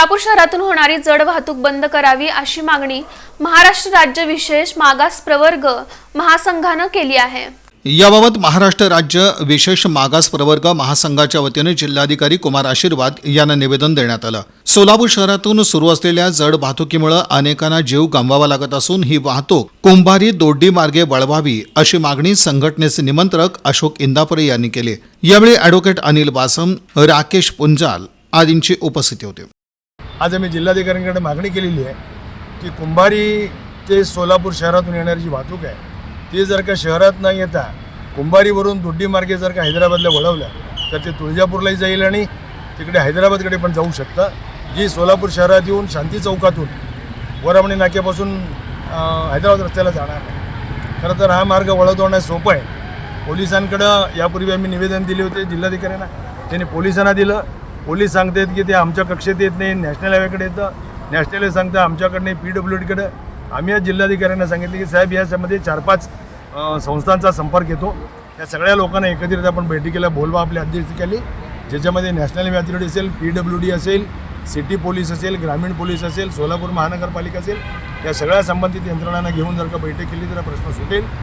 सोलापूर शहरातून होणारी जड वाहतूक बंद करावी अशी मागणी महाराष्ट्र राज्य विशेष मागास प्रवर्ग महासंघानं केली आहे. याबाबत महाराष्ट्र राज्य विशेष मागास प्रवर्ग महासंघाच्या वतीने जिल्हाधिकारी कुमार आशीर्वाद यांना निवेदन देण्यात आलं. सोलापूर शहरातून सुरू असलेल्या जड वाहतुकीमुळे अनेकांना जीव गमवावा लागत असून ही वाहतूक कुंभारी दोड्डी मार्गे वळवावी अशी मागणी संघटनेचे निमंत्रक अशोक इंदापुरे यांनी केली. यावेळी अॅडव्होकेट अनिल बासम राकेश पुंजाल आदींची उपस्थिती होती. आज आम्ही जिल्हाधिकाऱ्यांकडे मागणी केलेली आहे की कुंभारी ते सोलापूर शहरातून येणारी जी वाहतूक आहे ती जर का शहरात न येता कुंभारीवरून दुड्डी मार्गे जर का हैदराबादला वळवल्या तर ते तुळजापूरलाही जाईल आणि तिकडे हैदराबादकडे पण जाऊ शकतं. जी सोलापूर शहरात येऊन शांती चौकातून वरमणी नाक्यापासून हैदराबाद रस्त्याला जाणार खरं तर हा मार्ग वळवणं सोपं आहे. पोलिसांकडं यापूर्वी आम्ही निवेदन दिले होते जिल्हाधिकाऱ्यांना. त्यांनी पोलिसांना दिलं. पोलीस सांगतात की ते आमच्या कक्षेत येत नाही नॅशनल हायवेकडे येतं. नॅशनल हायवे सांगतं आमच्याकडे नाही पी डब्ल्यू डीकडे आम्ही या जिल्हाधिकाऱ्यांना सांगितलं की साहेब याच्यामध्ये चार पाच संस्थांचा संपर्क येतो. त्या सगळ्या लोकांना एकत्रित आपण बैठकीला बोलवा आपल्या अध्यक्षतेखाली ज्याच्यामध्ये नॅशनल हायवे अथॉरिटी असेल पी डब्ल्यू डी असेल सिटी पोलीस असेल ग्रामीण पोलीस असेल सोलापूर महानगरपालिका असेल या सगळ्या संबंधित यंत्रणांना घेऊन जर का बैठक केली तर हा प्रश्न सुटेल.